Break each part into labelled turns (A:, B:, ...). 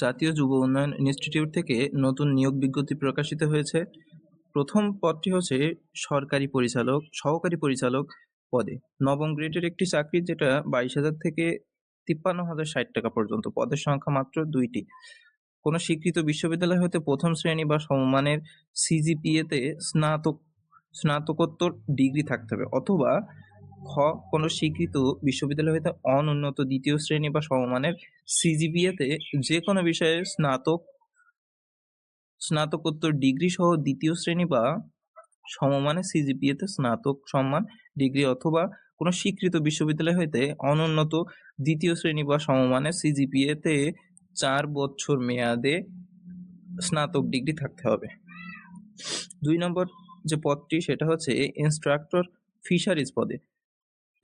A: জাতীয় যুব উন্নয়ন ইনস্টিটিউট থেকে নতুন নিয়োগ বিজ্ঞপ্তি প্রকাশিত হয়েছে। প্রথম পদটি হচ্ছে সরকারি পরিচালক, সহকারী পরিচালক পদে। নবম গ্রেডের একটি চাকরি যেটা বাইশ হাজার থেকে তিপ্পান্ন হাজার ষাট টাকা পর্যন্ত। পদের সংখ্যা মাত্র দুইটি। কোনো স্বীকৃত বিশ্ববিদ্যালয় হতে প্রথম শ্রেণি বা সমমানের সিজিপিএতে স্নাতক, স্নাতকোত্তর ডিগ্রি থাকতে হবে অথবা খ, কোনো স্বীকৃত বিশ্ববিদ্যালয় হইতে অনুন্নত দ্বিতীয় শ্রেণি বা সমমানের সিজিপিএতে যে কোনো বিষয়ে স্নাতক, স্নাতকোত্তর ডিগ্রি সহ দ্বিতীয় শ্রেণি বা সমমানের সিজিপিএতে স্নাতক, সম্মান, ডিগ্রি অথবা কোনো স্বীকৃত বিশ্ববিদ্যালয় হইতে অনুন্নত দ্বিতীয় শ্রেণি বা সমমানের সিজিপিএতে চার বছর মেয়াদে স্নাতক ডিগ্রি থাকতে হবে। দুই নম্বর যে পদটি, সেটা হচ্ছে ইনস্ট্রাক্টর ফিশারিজ পদে।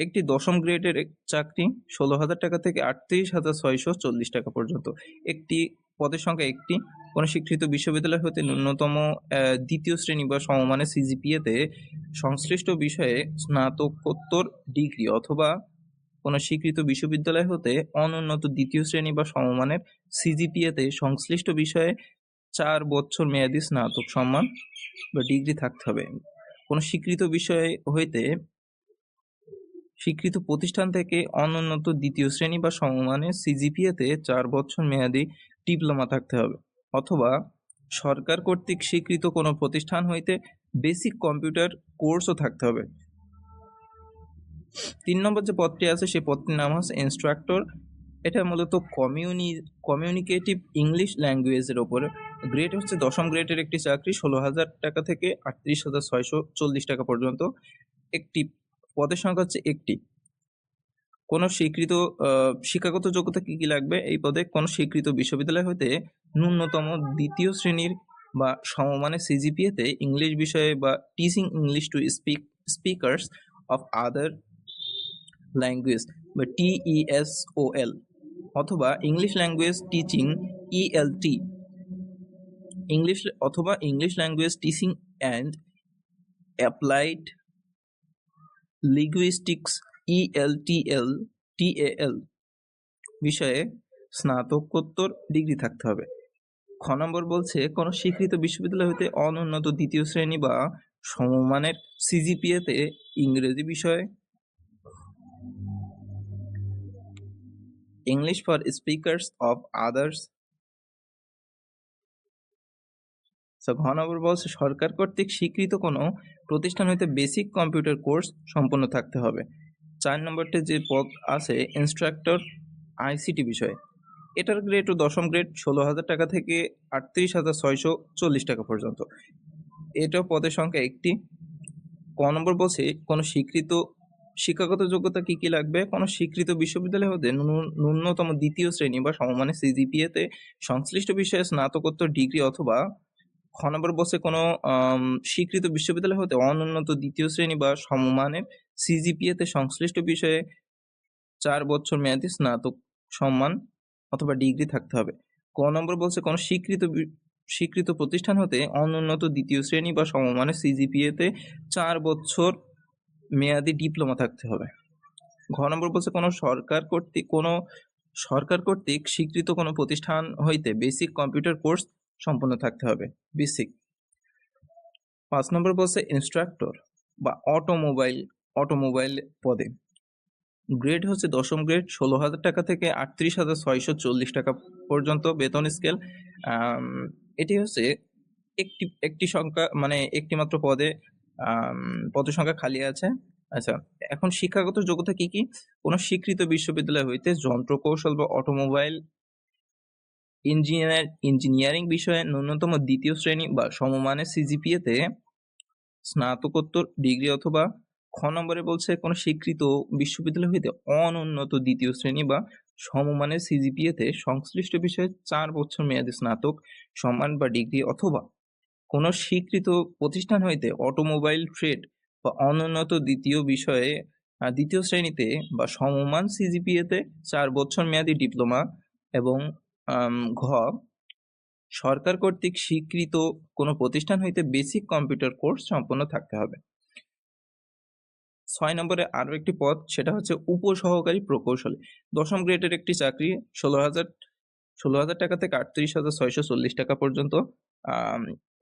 A: একটি দশম গ্রেডের চাকরি ষোলো হাজার টাকা থেকে আটত্রিশ হাজার ছয়শো চল্লিশ টাকা পর্যন্ত। একটি পদের সংখ্যা একটি। কোনো স্বীকৃত বিশ্ববিদ্যালয় হতে ন্যূনতম দ্বিতীয় শ্রেণি বা সমমানে সিজিপিএতে সংশ্লিষ্ট বিষয়ে স্নাতকোত্তর ডিগ্রি অথবা কোনো স্বীকৃত বিশ্ববিদ্যালয় হতে অনুন্নত দ্বিতীয় শ্রেণি বা সমমানের সিজিপিএতে সংশ্লিষ্ট বিষয়ে চার বছর মেয়াদী স্নাতক সম্মান বা ডিগ্রি থাকতে হবে। কোনো স্বীকৃত বিষয় হইতে স্বীকৃত প্রতিষ্ঠান থেকে অনুন্নত দ্বিতীয় শ্রেণি বা সমমানের সিজিপিএতে চার বছর মেয়াদী ডিপ্লোমা থাকতে হবে। অথবা সরকার কর্তৃক স্বীকৃত কোনো প্রতিষ্ঠান হইতে বেসিক কম্পিউটার কোর্সও থাকতে হবে। তিন নম্বর যে পদটি আছে, সেই পদটির নাম হচ্ছে ইনস্ট্রাক্টর এটা মূলত কমিউনি কমিউনিকেটিভ ইংলিশ ল্যাঙ্গুয়েজের ওপরে। গ্রেড হচ্ছে দশম গ্রেডের একটি চাকরি, ষোলো হাজার টাকা থেকে আটত্রিশ হাজার ছয়শো চল্লিশ টাকা পর্যন্ত। একটি পদের সংখ্যা হচ্ছে একটি। কোনো স্বীকৃত শিক্ষাগত যোগ্যতা কি কি লাগবে? এই পদে কোনো স্বীকৃত বিশ্ববিদ্যালয় হতে ন্যূনতম দ্বিতীয় শ্রেণির বা সমমানের সিজিপিএতে ইংলিশ বিষয়ে বা teaching English to speak speakers of other language বা টিইএসওএল অথবা English language teaching ELT English, অথবা English language teaching and applied linguistics ELTL TAL বিষয়ে স্নাতকোত্তর ডিগ্রি থাকতে হবে। খ নম্বর বলছে, কোনো স্বীকৃত বিশ্ববিদ্যালয় হতে অনুন্নত দ্বিতীয় শ্রেণি বা সমমানের সিজিপিএতে ইংরেজি বিষয়ে English for speakers of others ঘ নম্বর বলছে, সরকার কর্তৃক স্বীকৃত কোনো প্রতিষ্ঠান হইতে বেসিক কম্পিউটার কোর্স সম্পন্ন থাকতে হবে। চার নম্বরটি যে পদ আছে ইনস্ট্রাক্টর আইসিটি বিষয়ে। এটার গ্রেড ও দশম গ্রেড ষোলো হাজার টাকা থেকে আটত্রিশ হাজার ছয়শো চল্লিশ টাকা পর্যন্ত। এটাও পদের সংখ্যা একটি। ক নম্বর বলছে, কোনো স্বীকৃত শিক্ষাগত যোগ্যতা কি কী লাগবে? কোনো স্বীকৃত বিশ্ববিদ্যালয় হতে ন্যূনতম দ্বিতীয় শ্রেণি বা সমমানের সিজিপিএতে সংশ্লিষ্ট বিষয়ে স্নাতকোত্তর ডিগ্রি অথবা খ নম্বর বলছে কোনো স্বীকৃত বিশ্ববিদ্যালয় হতে অনুন্নত দ্বিতীয় শ্রেণি বা সমমানের সিজিপিএতে সংশ্লিষ্ট বিষয়ে চার বছর মেয়াদি স্নাতক সম্মান অথবা ডিগ্রি থাকতে হবে। ক নম্বর বলছে কোনো স্বীকৃত স্বীকৃত প্রতিষ্ঠান হতে অনুন্নত দ্বিতীয় শ্রেণি বা সমমানের সিজিপিএতে চার বছর মেয়াদি ডিপ্লোমা থাকতে হবে। ঘ নম্বর বলছে কোনো সরকার কর্তৃক কোনো সরকার কর্তৃক স্বীকৃত কোনো প্রতিষ্ঠান হইতে বেসিক কম্পিউটার কোর্স সম্পন্ন থাকতে হবে বেসিক পাঁচ নম্বর বলছে ইনস্ট্রাক্টর বা অটোমোবাইল অটোমোবাইল পদে। গ্রেড হচ্ছে দশম গ্রেড ষোলো হাজার টাকা থেকে আটত্রিশ হাজার ছয়শো চল্লিশ টাকা পর্যন্ত বেতন স্কেল এটি হচ্ছে একটি একটি সংখ্যা মানে একটি মাত্র পদে পদের সংখ্যা খালি আছে। আচ্ছা এখন শিক্ষাগত যোগ্যতা কি কি? কোনো স্বীকৃত বিশ্ববিদ্যালয় হইতে যন্ত্র কৌশল বা অটোমোবাইল ইঞ্জিনিয়ার, ইঞ্জিনিয়ারিং বিষয়ে ন্যূনতম দ্বিতীয় শ্রেণি বা সমমানের সিজিপিএতে স্নাতকোত্তর ডিগ্রি অথবা খ নম্বরে বলছে কোনো স্বীকৃত বিশ্ববিদ্যালয় হইতে অনুন্নত দ্বিতীয় শ্রেণি বা সমমানের সিজিপিএতে সংশ্লিষ্ট বিষয়ে চার বছর মেয়াদী স্নাতক সম্মান বা ডিগ্রি অথবা কোনো স্বীকৃত প্রতিষ্ঠান হইতে অটোমোবাইল ট্রেড বা অনুন্নত দ্বিতীয় বিষয়ে দ্বিতীয় শ্রেণীতে বা সমমান সিজিপিএতে চার বছর মেয়াদী ডিপ্লোমা এবং ঘ, সরকার কর্তৃক স্বীকৃত কোনো প্রতিষ্ঠান হইতে বেসিক কম্পিউটার কোর্স সম্পন্ন থাকতে হবে। ছয় নম্বরে আরও একটি পদ, সেটা হচ্ছে উপসহকারী প্রকৌশলী। দশম গ্রেডের একটি চাকরি, ষোলো হাজার ষোলো হাজার টাকা থেকে আটত্রিশ হাজার ছয়শো চল্লিশ টাকা পর্যন্ত।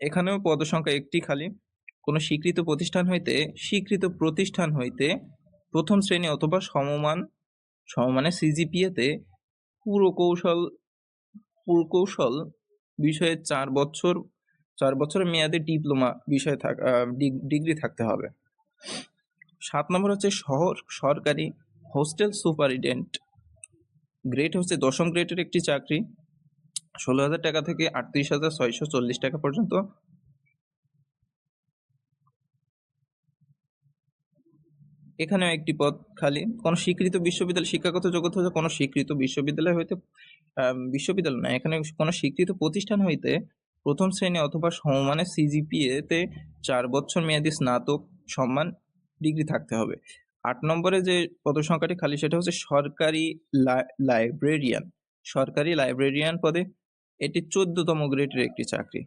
A: এখানেও পদসংখ্যা একটি খালি। কোনো স্বীকৃত প্রতিষ্ঠান হইতে, স্বীকৃত প্রতিষ্ঠান হইতে প্রথম শ্রেণি অথবা সমমান, সমমানের সিজিপিএতে পুরকৌশল পুরকৌশল বিষয়ে চার বছর, চার বছরের মেয়াদে ডিপ্লোমা বিষয়ে ডিগ্রি থাকতে হবে। সাত নম্বর হচ্ছে শহর, সরকারি হোস্টেল সুপারিডেন্ট গ্রেড হচ্ছে দশম গ্রেডের একটি চাকরি। ষোলো হাজার টাকা থেকে আটত্রিশ হাজার ছয়শো চল্লিশ টাকা পর্যন্ত এখানেও একটি পদ খালি। কোনো স্বীকৃত বিশ্ববিদ্যালয়, শিক্ষাগত যোগ্যতা হচ্ছে কোনো স্বীকৃত বিশ্ববিদ্যালয় হইতে বিশ্ববিদ্যালয় না এখানে কোনো স্বীকৃত প্রতিষ্ঠান হইতে প্রথম শ্রেণি অথবা সমমানের সিজিপিএ তে চার বছর মেয়াদী স্নাতক সম্মান ডিগ্রি থাকতে হবে। আট নম্বরে যে পদসংখ্যাটি খালি, সেটা হচ্ছে সরকারি লাই- লাইব্রেরিয়ান। সরকারি লাইব্রেরিয়ান পদে এটি চোদ্দতম গ্রেডের একটি চাকরি।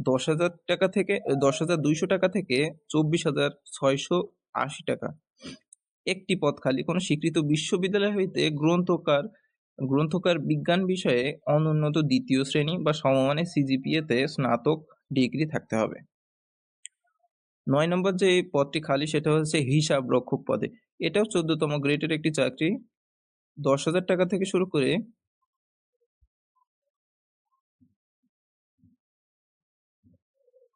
A: দশ হাজার টাকা থেকে, দশ হাজার দুইশো টাকা থেকে চব্বিশ হাজার ছয়শো আশি টাকা। একটি পদ খালি। কোনো স্বীকৃত বিশ্ববিদ্যালয় হইতে গ্রন্থকার গ্রন্থকার বিজ্ঞান বিষয়ে অনুন্নত দ্বিতীয় শ্রেণি বা সমমানের সিজিপিএ তে স্নাতক ডিগ্রি থাকতে হবে। নয় নম্বর যে পদটি খালি, সেটা হচ্ছে হিসাব রক্ষক পদে। এটাও চোদ্দতম গ্রেডের একটি চাকরি। দশ হাজার টাকা থেকে শুরু করে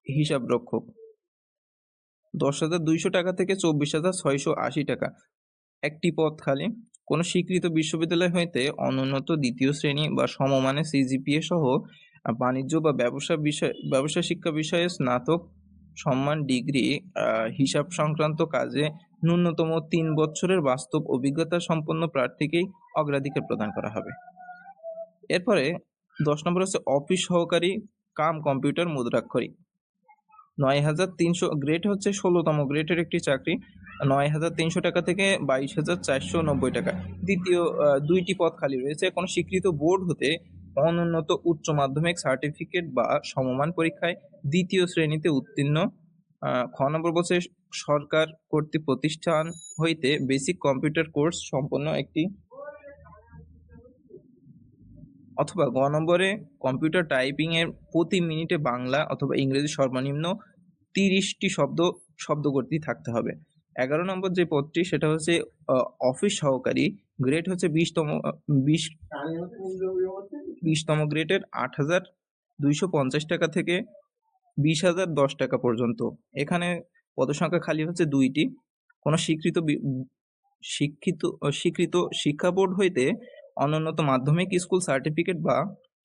A: হিসাব রক্ষক। দশ হাজার দুইশো টাকা থেকে চব্বিশ হাজার ছয়শো আশি টাকা। একটি পদ খালি। কোনো স্বীকৃত বিশ্ববিদ্যালয় হইতে অনুন্নত দ্বিতীয় শ্রেণি বা সমমানের সিজিপিএ সহ বাণিজ্য বা ব্যবসা বিষয়, ব্যবসা শিক্ষা বিষয়ে স্নাতক, সম্মান, ডিগ্রি হিসাব সংক্রান্ত কাজে ন্যূনতম তিন বছরের বাস্তব অভিজ্ঞতা সম্পন্ন প্রার্থীকেই অগ্রাধিকার প্রদান করা হবে। এরপরে দশ নম্বর হচ্ছে অফিস সহকারী, কাম, কম্পিউটার, মুদ্রাক্ষরিক। নয় হাজার তিনশো গ্রেড হচ্ছে ষোলোতম গ্রেডের একটি চাকরি। নয় হাজার তিনশো টাকা থেকে বাইশ হাজার চারশো নব্বই টাকা। দ্বিতীয় দুইটি পদ খালি রয়েছে। কোনো স্বীকৃত বোর্ড হতে অনুন্নত উচ্চ মাধ্যমিক সার্টিফিকেট বা সমমান পরীক্ষায় দ্বিতীয় শ্রেণীতে উত্তীর্ণ। খ নম্বর বলছে, সরকার কর্তৃক প্রতিষ্ঠান হইতে বেসিক কম্পিউটার কোর্স সম্পন্ন একটি অথবা গ নম্বরে কম্পিউটার টাইপিং এর প্রতি মিনিটে বাংলা অথবা ইংরেজি সর্বনিম্ন তিরিশটি শব্দ শব্দ শব্দগতি থাকতে হবে। এগারো নম্বর যে পদটি, সেটা হচ্ছে অফিস সহকারী। গ্রেড হচ্ছে বিশতম বিশ বিশতম গ্রেডের আট হাজার দুইশো পঞ্চাশ টাকা থেকে বিশ হাজার দশ টাকা পর্যন্ত। এখানে পদসংখ্যা খালি হচ্ছে দুইটি। কোনো স্বীকৃত শিক্ষিত স্বীকৃত শিক্ষা বোর্ড হইতে অনুন্নত মাধ্যমিক স্কুল সার্টিফিকেট বা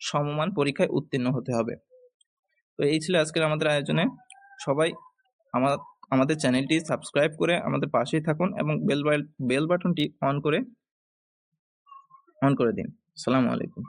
A: সমমান পরীক্ষায় উত্তীর্ণ হতে হবে। তো এই ছিল আজকের আমাদের আয়োজনে। সবাই আমার, আমাদের চ্যানেলটি সাবস্ক্রাইব করে আমাদের পাশেই থাকুন এবং বেল বেল বাটনটি অন করে অন করে দিন। সালামু আলাইকুম।